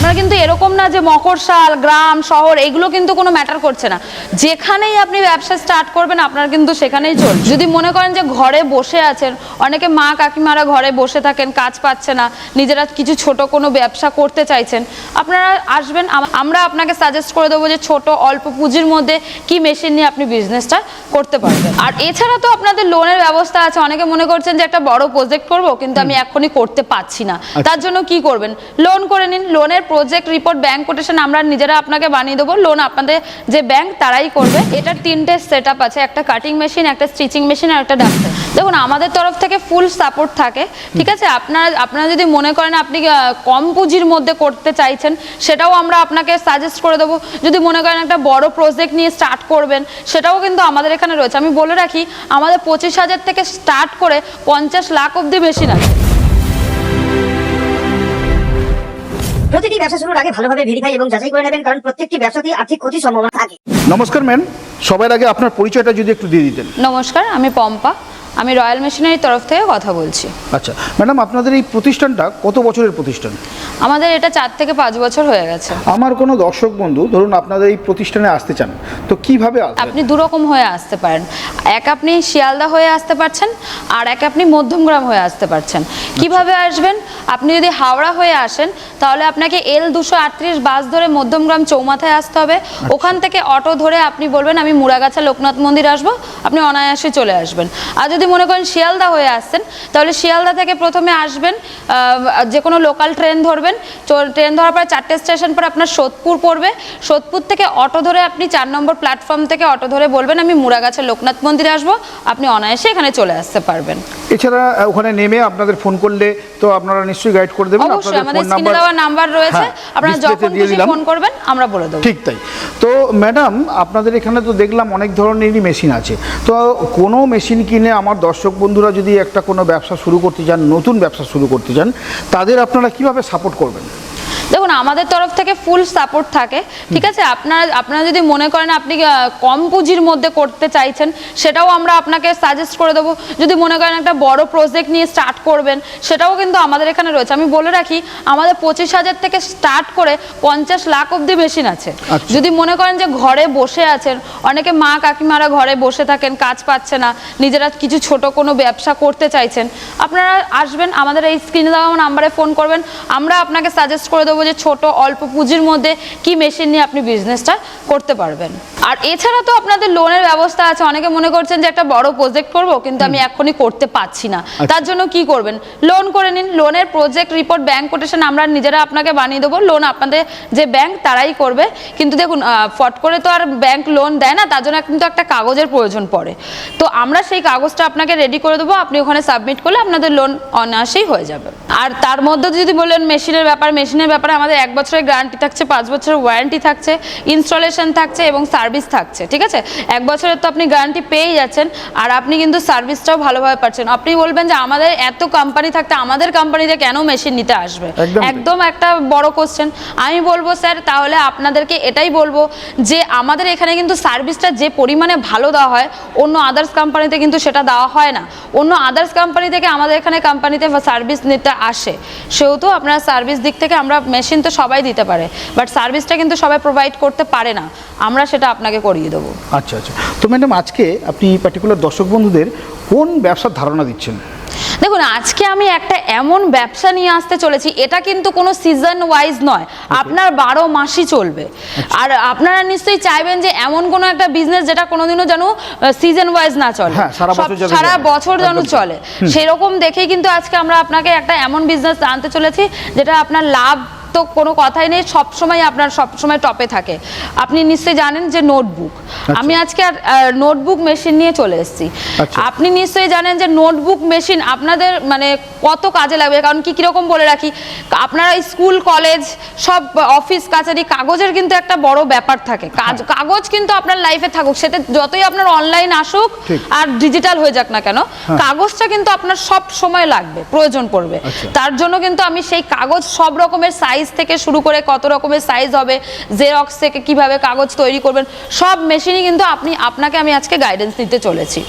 আপনারা কিন্তু এরকম না যে মকরশাল গ্রাম শহর এগুলো কিন্তু কোনো ম্যাটার করছে না। যেখানেই আপনি ব্যবসা স্টার্ট করবেন আপনার কিন্তু সেখানেই চলবে যদি মনে করেন যে ঘরে বসে আছেন অনেকে মা কাকিমারা ঘরে বসে থাকেন কাজ পাচ্ছে না নিজেরা কিছু ছোট কোনো ব্যবসা করতে চাইছেন আপনারা আসবেন আমরা আপনাকে সাজেস্ট করে দেবো যে ছোট অল্প পুঁজির মধ্যে কি মেশিন নিয়ে আপনি বিজনেসটা করতে পারবেন। আর এছাড়া তো আপনাদের লোনের ব্যবস্থা আছে। অনেকে মনে করছেন যে একটা বড় প্রজেক্ট করব কিন্তু আমি এখনই করতে পারছি না। তার জন্য কি করবেন? লোন করে নিন। লোনের প্রজেক্ট রিপোর্ট ব্যাংক কোটেশন আমরা নিজেরা আপনাকে বানিয়ে দেবো লোন আপনাদের যে ব্যাংক তারাই করবে। এটার তিনটে সেট আছে, একটা কাটিং মেশিন একটা স্টিচিং মেশিন আর একটা ডাক্তার দেখুন, আমাদের তরফ থেকে ফুল সাপোর্ট থাকে, ঠিক আছে? আপনারা আপনারা যদি মনে করেন আপনি কম পুঁজির মধ্যে করতে চাইছেন, সেটাও আমরা আপনাকে সাজেস্ট করে দেবো। যদি মনে করেন একটা বড় প্রজেক্ট নিয়ে স্টার্ট করবেন, সেটাও কিন্তু আমাদের এখানে রয়েছে। আমি বলে রাখি, আমাদের পঁচিশ হাজার থেকে স্টার্ট করে পঞ্চাশ লাখ অব্দি মেশিন আছে। প্রতিটি ব্যবসা শুরুর আগে ভালোভাবে ভেরিফাই এবং যাচাই করে নেবেন কারণ প্রত্যেকটি ব্যবসাতেই আর্থিক ক্ষতির সম্ভাবনা থাকে। নমস্কার ম্যাম। সবার আগে আপনার পরিচয়টা যদি একটু দিয়ে দিতেন। নমস্কার আমি পম্পা। আমি রয়্যাল মেশিনারির তরফ থেকে কথা বলছি। আচ্ছা ম্যাডাম আপনাদের এই প্রতিষ্ঠানটা কত বছরের প্রতিষ্ঠান? আমাদের এটা চার থেকে পাঁচ বছর হয়ে গেছে। আমার কোনো দর্শক বন্ধু ধরুন আপনাদের এই প্রতিষ্ঠানে আসতে চান তো কীভাবে আসবেন? আপনি দুরকম হয়ে আসতে পারেন। এক আপনি শিয়ালদা হয়ে আসতে পারছেন আর এক আপনি মধ্যমগ্রাম হয়ে আসতে পারছেন। কীভাবে আসবেন? আপনি যদি হাওড়া হয়ে আসেন তাহলে আপনাকে এল দুশো আটত্রিশ বাস ধরে মধ্যমগ্রাম চৌমাথায় আসতে হবে। ওখান থেকে অটো ধরে আপনি বলবেন আমি মুড়াগাছা লোকনাথ মন্দির আসব আপনি অনায়াসে চলে আসবেন। আর যদি মনে করেন শিয়ালদা হয়ে আসছেন তাহলে শিয়ালদা থেকে প্রথমে আসবেন যে কোনো লোকাল ট্রেন ধরবেন। ট্রেন ধরার পর চারটে স্টেশন পর আপনার সোদপুর পড়বে। সোদপুর থেকে অটো ধরে আপনি চার নম্বর প্ল্যাটফর্ম থেকে অটো ধরে বলবেন আমি মুড়াগাছা লোকনাথ মন্দিরে আসব। আপনি অনায়াসে এখানে চলে আসতে পারবেন। এছাড়া ওখানে নেমে আপনাদের ফোন করলে তো আপনারা নিশ্চয়ই গাইড করে দেবেন। অবশ্যই আমাদের স্ক্রিনে দেওয়া নাম্বার রয়েছে। হ্যাঁ, আপনারা যখন খুশি ফোন করবেন আমরা বলে দেবো। ঠিক তাই। তো ম্যাডাম আপনাদের এখানে তো দেখলাম অনেক ধরনেরই মেশিন আছে। তো কোনো মেশিন কিনে আমার দর্শক বন্ধুরা যদি একটা কোনো ব্যবসা শুরু করতে চান, নতুন ব্যবসা শুরু করতে চান, তাদের আপনারা কীভাবে সাপোর্ট করবেন? দেখুন আমাদের তরফ থেকে ফুল সাপোর্ট থাকে ঠিক আছে? আপনারা আপনারা যদি মনে করেন আপনি কম পুঁজির মধ্যে করতে চাইছেন সেটাও আমরা আপনাকে সাজেস্ট করে দেবো। যদি মনে করেন একটা বড় প্রজেক্ট নিয়ে স্টার্ট করবেন সেটাও কিন্তু আমাদের এখানে রয়েছে। আমি বলে রাখি আমাদের পঁচিশ হাজার থেকে স্টার্ট করে পঞ্চাশ লাখ অব্দি মেশিন আছে। আচ্ছা। যদি মনে করেন যে ঘরে বসে আছেন অনেকে মা কাকিমারা ঘরে বসে থাকেন কাজ পাচ্ছে না নিজেরা কিছু ছোট কোনো ব্যবসা করতে চাইছেন আপনারা আসবেন আমাদের এই স্ক্রিনে দেওয়া নাম্বারে ফোন করবেন আমরা আপনাকে সাজেস্ট করে দেবো যে ছোট অল্প পুঁজির মধ্যে কি মেশিন নিয়ে আপনি বিজনেসটা করতে পারবেন। আর এছাড়া তো আপনাদের লোনের ব্যবস্থা আছে। অনেকে মনে করছেন যে একটা বড় প্রজেক্ট করব কিন্তু আমি এখনই করতে পারছি না। তার জন্য কি করবেন? লোন করে নিন। লোনের প্রজেক্ট রিপোর্ট ব্যাংক কোটেশন আমরা নিজেরা আপনাকে বানিয়ে দেবো। লোন আপনাদের যে ব্যাংক তারাই করবে। কিন্তু দেখুন ফট করে তো আর ব্যাংক লোন দেয় না তার জন্য কিন্তু একটা কাগজের প্রয়োজন পড়ে। তো আমরা সেই কাগজটা আপনাকে রেডি করে দেবো। আপনি ওখানে সাবমিট করলে আপনাদের লোন অনায়াসেই হয়ে যাবে। আর তার মধ্যে যদি বলেন মেশিনের ব্যাপার মেশিনের ব্যাপারে আমাদের এক বছরের গ্যারান্টি থাকছে পাঁচ বছরের ওয়ারেন্টি থাকছে ইনস্টলেশন থাকছে এবং সার্ভিস থাকছে ঠিক আছে? এক বছরের তো আপনি গ্যারান্টি পেয়েই যাচ্ছেন আর আপনি কিন্তু সার্ভিসটাও ভালোভাবে পাচ্ছেন। আপনি বলবেন যে আমাদের এত কোম্পানি থাকতে আমাদের কোম্পানিতে কেন মেশিন নিতে আসবে? একদম একদম একটা বড় কোশ্চেন আমি বলব স্যার তাহলে আপনাদেরকে এটাই বলব যে আমাদের এখানে কিন্তু সার্ভিসটা যে পরিমাণে ভালো দেওয়া হয় অন্য আদার্স কোম্পানিতে কিন্তু সেটা দেওয়া হয় না। অন্য আদার্স কোম্পানি থেকে আমাদের এখানে কোম্পানিতে সার্ভিস নিতে আসে। সেহেতু আপনারা সার্ভিস দিক থেকে আমরা মেশিন তো সবাই দিতে পারে বাট সার্ভিসটা কিন্তু সবাই প্রোভাইড করতে পারে না। আমরা সেটা আপনাকে করিয়ে দেবো। আচ্ছা আচ্ছা। তো ম্যাডাম আজকে আপনি পার্টিকুলার দর্শক বন্ধুদের কোন ব্যবসার ধারণা দিচ্ছেন? দেখুন আজকে আমি একটা এমন ব্যবসা নিয়ে আসতে চলেছি এটা কিন্তু কোনো সিজন ওয়াইজ নয় আপনার বারো মাসই চলবে। আর আপনারা নিশ্চয়ই চাইবেন যে এমন কোনো একটা বিজনেস যেটা কোনোদিনও যেন সিজন ওয়াইজ না চলে। হ্যাঁ, সারা। বছর যেন চলে। সেরকম দেখেই কিন্তু আজকে আমরা আপনাকে একটা এমন বিজনেস আনতে চলেছি যেটা আপনার লাভ তো কোনো কথাই নেই সব সময় আপনার সব সময় টপে থাকে। আপনি নিশ্চয়ই জানেন যে নোটবুক। আমি আজকে আর নোটবুক মেশিন নিয়ে চলে এসেছি। আচ্ছা। আপনি নিশ্চয়ই জানেন যে নোটবুক মেশিন আপনাদের মানে কত কাজে লাগবে? কারণ কি কীরকম বলে রাখি আপনারা স্কুল কলেজ সব অফিস কাছারি কাগজের কিন্তু একটা বড় ব্যাপার থাকে। কাজ কাগজ কিন্তু আপনার লাইফে থাকুক সেটা যতই আপনার অনলাইন আসুক আর ডিজিটাল হয়ে যাক না কেন কাগজটা কিন্তু আপনার সব সময় লাগবে প্রয়োজন পড়বে। আচ্ছা। তার জন্য কিন্তু আমি সেই কাগজ সব রকমের সাইজ থেকে শুরু করে কত রকমের সাইজ হবে জেরক্স থেকে কীভাবে কাগজ তৈরি করবেন, সব মেশিনই কিন্তু আপনি, আপনাকে আমি আজকে গাইডেন্স দিতে চলেছি।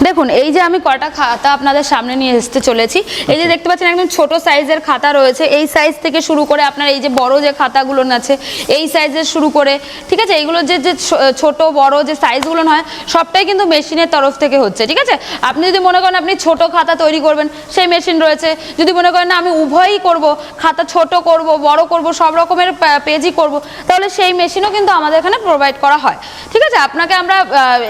দেখুন এই যে আমি কটা খাতা আপনাদের সামনে নিয়ে আসতে চলেছি এই যে দেখতে পাচ্ছেন একদম ছোট সাইজের খাতা রয়েছে এই সাইজ থেকে শুরু করে আপনার এই যে বড় যে খাতাগুলো আছে এই সাইজের শুরু করে ঠিক আছে এইগুলো যে যে ছো- ছোট বড় যে সাইজগুলো হয় সবটাই কিন্তু মেশিনের তরফ থেকে হচ্ছে ঠিক আছে? আপনি যদি মনে করেন আপনি ছোট খাতা তৈরি করবেন সেই মেশিন রয়েছে যদি মনে করেন না আমি উভয়ই করব খাতা ছোট করব বড় করব সব রকমের পেজই করব তাহলে সেই মেশিনও কিন্তু আমাদের এখানে প্রোভাইড করা হয় ঠিক আছে? আপনাকে আমরা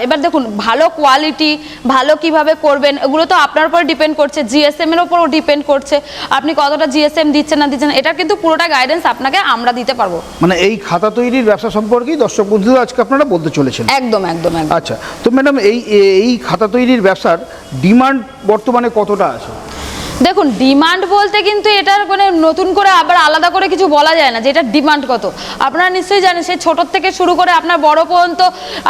এবার দেখুন ভালো কোয়ালিটি ভালো কীভাবে করবেন এগুলো তো আপনার উপর ডিপেন্ড করছে জিএসএম এর উপরও ডিপেন্ড করছে। আপনি কতটা জিএসএম দিচ্ছেন না দিচ্ছেন এটা কিন্তু পুরোটা গাইডেন্স আপনাকে আমরা দিতে পারব। মানে এই খাতা তৈরির ব্যবসা সম্পর্কেই দর্শক বন্ধুরা আজকে আপনারা বলতে চলেছেন। একদম একদম আচ্ছা তো ম্যাডাম এই এই খাতা তৈরির ব্যবসার ডিমান্ড বর্তমানে কতটা আছে? দেখুন ডিমান্ড বলতে কিন্তু এটার মানে নতুন করে আবার আলাদা করে কিছু বলা যায় না যে এটার ডিমান্ড কত। আপনারা নিশ্চয়ই জানেন সেই ছোটোর থেকে শুরু করে আপনার বড় পর্যন্ত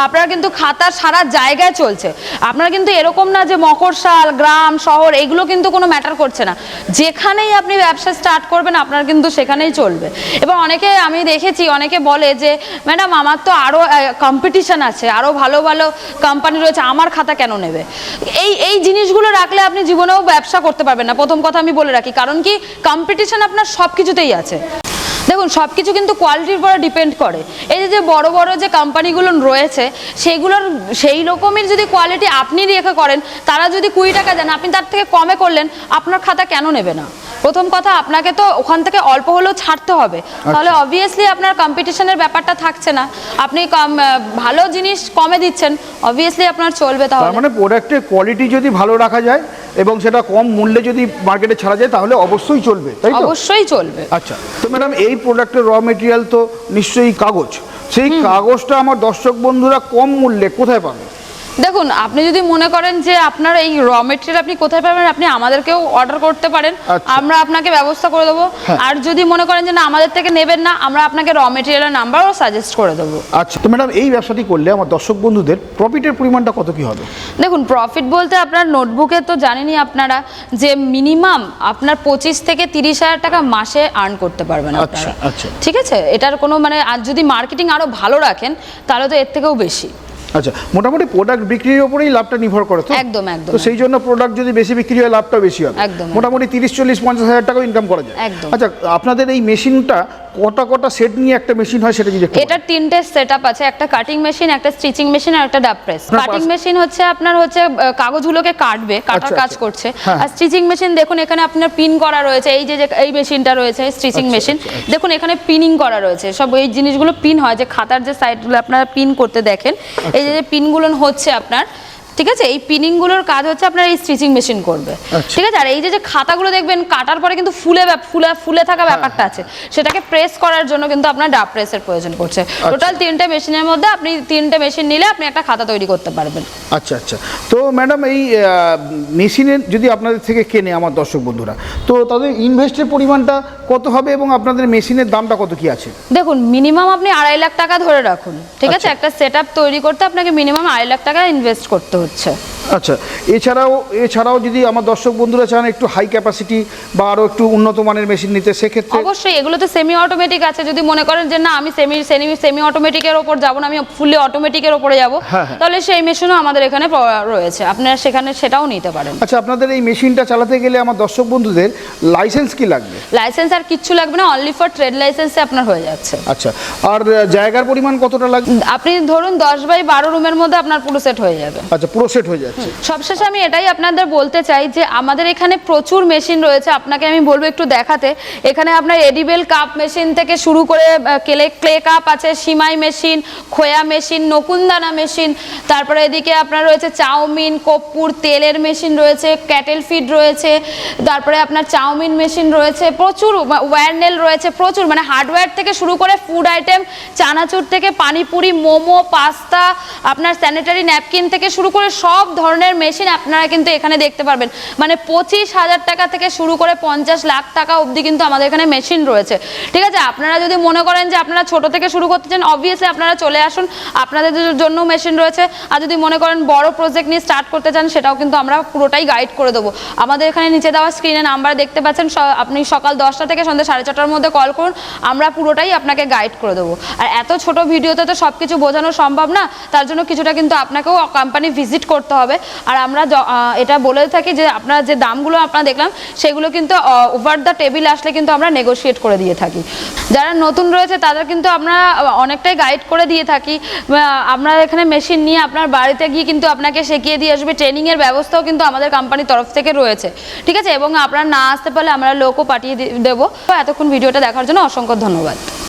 আপনারা কিন্তু খাতার সারা জায়গায় চলছে। আপনারা কিন্তু এরকম না যে মকরশাল গ্রাম, শহর, এগুলো কিন্তু কোনো ম্যাটার করছে না। যেখানেই আপনি ব্যবসা স্টার্ট করবেন, আপনার কিন্তু সেখানেই চলবে। এবং অনেকে আমি দেখেছি, অনেকে বলে যে ম্যাডাম আমার তো আরও কম্পিটিশান আছে আরও ভালো ভালো কোম্পানি রয়েছে, আমার খাতা কেন নেবে? এই এই জিনিসগুলো রাখলে আপনি জীবনেও ব্যবসা করতে পারবেন না। প্রথম কথা আমি বলে রাখি কারণ কি কম্পিটিশন আপনার সব কিছুতেই আছে। দেখুন সব কিছু কিন্তু কোয়ালিটির উপরে ডিপেন্ড করে। এই যে যে বড় বড় যে কোম্পানিগুলো রয়েছে সেগুলোর সেই রকমের যদি কোয়ালিটি আপনি রেখে করেন তারা যদি কুড়ি টাকা দেন আপনি তার থেকে কমে করলেন আপনার খাতা কেন নেবে না? প্রথম কথা আপনাকে তো ওখান থেকে অল্প হলেও ছাড়তে হবে। তাহলে অবভিয়াসলি আপনার কম্পিটিশনের ব্যাপারটা থাকছে না। আপনি কম ভালো জিনিস কমে দিচ্ছেন অবভিয়াসলি আপনার চলবে তাহলে। মানে প্রোডাক্টের কোয়ালিটি যদি ভালো রাখা যায় এবং সেটা কম মূল্যে যদি মার্কেটে ছাড়া যায় তাহলে অবশ্যই চলবে তাই তো? অবশ্যই চলবে। আচ্ছা। তো ম্যাডাম এই প্রোডাক্টের র মেটেরিয়াল তো নিশ্চয়ই কাগজ। সেই কাগজটা আমার দর্শক বন্ধুরা কম মূল্যে কোথায় পাবে? দেখুন আপনি যদি মনে করেন যে আপনার এই র মেটেরিয়াল আপনি কোথায় পাবেন আপনি আমাদেরকেও অর্ডার করতে পারেন। আচ্ছা। আমরা আপনাকে ব্যবস্থা করে দেবো। হ্যাঁ। আর যদি মনে করেন যে না আমাদের থেকে নেবেন না আমরা আপনাকে র মেটেরিয়ালের নাম্বারও সাজেস্ট করে দেবো। আচ্ছা তো ম্যাডাম এই ব্যবসাটি করলে আমার দর্শক বন্ধুদের প্রফিটের পরিমাণটা কত কি হবে? দেখুন প্রফিট বলতে আপনার নোটবুকে তো জানেনই আপনারা যে মিনিমাম আপনার পঁচিশ থেকে তিরিশ হাজার টাকা মাসে আর্ন করতে পারবেন আচ্ছা, আচ্ছা। ঠিক আছে? এটার কোনো মানে আর যদি মার্কেটিং আরও ভালো রাখেন তাহলে তো এর থেকেও বেশি। আচ্ছা মোটামুটি প্রোডাক্ট বিক্রির উপরেই লাভটা নির্ভর করে তো? একদম, একদম, তো সেই জন্য প্রোডাক্ট যদি বেশি বিক্রি হয় লাভটা বেশি হবে। একদম, মোটামুটি তিরিশ চল্লিশ পঞ্চাশ হাজার টাকাও ইনকাম করা যায়। একদম। আচ্ছা আপনাদের এই মেশিনটা কটা কটা সেট নিয়ে একটা মেশিন হয় সেটা যদি। এটার তিনটে সেট আছে একটা কাটিং মেশিন একটা স্টিচিং মেশিন আর একটা ডাব প্রেস কাটিং মেশিন হচ্ছে আপনার হচ্ছে কাগজগুলোকে কাটবে কাটার আচ্ছা, কাজ আচ্ছা। করছে হ্যাঁ। আর স্টিচিং মেশিন দেখুন এখানে আপনার পিন করা রয়েছে এই যে এই মেশিনটা রয়েছে স্টিচিং আচ্ছা, মেশিন। দেখুন এখানে পিনিং করা রয়েছে সব এই জিনিসগুলো পিন হয় যে খাতার যে সাইডগুলো আপনারা পিন করতে দেখেন এই যে পিনগুলো হচ্ছে আপনার ঠিক আছে? এই পিনিংগুলোর কাজ হচ্ছে আপনার এই স্টিচিং মেশিন করবে। আচ্ছা। ঠিক আছে? আর এই যে যে খাতাগুলো দেখবেন কাটার পরে কিন্তু ফুলে ফুলে ফুলে থাকা হ্যাঁ, ব্যাপারটা আছে। সেটাকে প্রেস করার জন্য কিন্তু আপনার ডাব প্রেসের প্রয়োজন পড়ছে। আচ্ছা। টোটাল তিনটে মেশিনের মধ্যে আপনি তিনটে মেশিন নিলে আপনি একটা খাতা তৈরি করতে পারবেন। আচ্ছা আচ্ছা। তো ম্যাডাম এই মেশিনের যদি আপনাদের থেকে কেনে আমার দর্শক বন্ধুরা তো তাদের ইনভেস্টের পরিমাণটা কত হবে এবং আপনাদের মেশিনের দামটা কত কি আছে? দেখুন মিনিমাম আপনি আড়াই লাখ টাকা ধরে রাখুন। ঠিক আছে? আচ্ছা। একটা সেট তৈরি করতে আপনাকে মিনিমাম আড়াই লাখ টাকা ইনভেস্ট করতে হচ্ছে। আচ্ছা এছাড়াও এছাড়াও যদি আমার দর্শক বন্ধুরা চান একটু হাই ক্যাপাসিটি বা আরও একটু উন্নত মানের মেশিন নিতে সেক্ষেত্রে অবশ্যই এগুলো তো সেমি অটোমেটিক আছে। যদি মনে করেন যে না আমি সেমি সেমি সেমি অটোমেটিকের ওপর যাব না আমি ফুললি অটোমেটিকের ওপরে যাব হ্যাঁ, হ্যাঁ। তাহলে সেই মেশিনও আমাদের এখানে রয়েছে। আপনারা সেখানে সেটাও নিতে পারেন। আচ্ছা আপনাদের এই মেশিনটা চালাতে গেলে আমার দর্শক বন্ধুদের লাইসেন্স কি লাগবে? লাইসেন্স আর কিচ্ছু লাগবে না অনলি ফর ট্রেড লাইসেন্সে আপনার হয়ে যাচ্ছে। আচ্ছা আর জায়গার পরিমাণ কতটা লাগবে? আপনি ধরুন দশ বাই বারো রুমের মধ্যে আপনার পুরো সেট হয়ে যাবে। আচ্ছা পুরো হয়ে যাচ্ছে। সবশেষে আমি এটাই আপনাদের বলতে চাই যে আমাদের এখানে প্রচুর মেশিন রয়েছে, আপনাকে আমি বলব একটু দেখাতে। এখানে আপনার এডিবেল কাপ মেশিন থেকে শুরু করে কেলে ক্লে কাপ আছে, সিমাই মেশিন খোয়া মেশিন নকুনদানা মেশিন তারপরে এদিকে আপনার রয়েছে চাউমিন, কপ্পুর, তেলের মেশিন রয়েছে ক্যাটেল ফিড রয়েছে, তারপরে আপনার চাউমিন মেশিন রয়েছে, প্রচুর ওয়্যারনেল রয়েছে, প্রচুর মানে হার্ডওয়্যার থেকে শুরু করে ফুড আইটেম চানাচুর থেকে পানিপুরি, মোমো, পাস্তা, আপনার স্যানিটারি ন্যাপকিন থেকে শুরু করে সব ধরনের মেশিন আপনারা কিন্তু এখানে দেখতে পারবেন। মানে পঁচিশ হাজার টাকা থেকে শুরু করে পঞ্চাশ লাখ টাকা অবধি কিন্তু আমাদের এখানে মেশিন রয়েছে। ঠিক আছে? আপনারা যদি মনে করেন যে আপনারা ছোট থেকে শুরু করতে চান অবভিয়াসলি আপনারা চলে আসুন। আপনাদের জন্য মেশিন রয়েছে। আর যদি মনে করেন বড় প্রজেক্ট নিয়ে স্টার্ট করতে চান, সেটাও কিন্তু আমরা পুরোটাই গাইড করে দেবো। আমাদের এখানে নিচে দেওয়া স্ক্রিনে নাম্বার দেখতে পাচ্ছেন। আপনি সকাল দশটা থেকে সন্ধ্যা সাড়ে ছটার মধ্যে কল করুন। আমরা পুরোটাই আপনাকে গাইড করে দেবো। আর এত ছোট ভিডিওতে তো সব কিছু বোঝানো সম্ভব না। তার জন্য কিছুটা কিন্তু আপনাকেও কোম্পানি ভিজিট ভিজিট করতে হবে। আর আমরা এটা বলে থাকি যে আপনারা যে দামগুলো আপনারা দেখলাম, সেগুলো কিন্তু ওভার দ্য টেবিল আসলে কিন্তু আমরা নেগোশিয়েট করে দিয়ে থাকি। যারা নতুন রয়েছে, তাদের কিন্তু আমরা অনেকটাই গাইড করে দিয়ে থাকি। আমরা এখানে মেশিন নিয়ে আপনার বাড়িতে গিয়ে কিন্তু আপনাকে শিখিয়ে দিয়ে আসবে। ট্রেনিংয়ের ব্যবস্থাও কিন্তু আমাদের কোম্পানির তরফ থেকে রয়েছে। ঠিক আছে? এবং আপনারা না আসতে পারলে আমরা লোকও পাঠিয়ে দেবো। এতক্ষণ ভিডিওটা দেখার জন্য অসংখ্য ধন্যবাদ।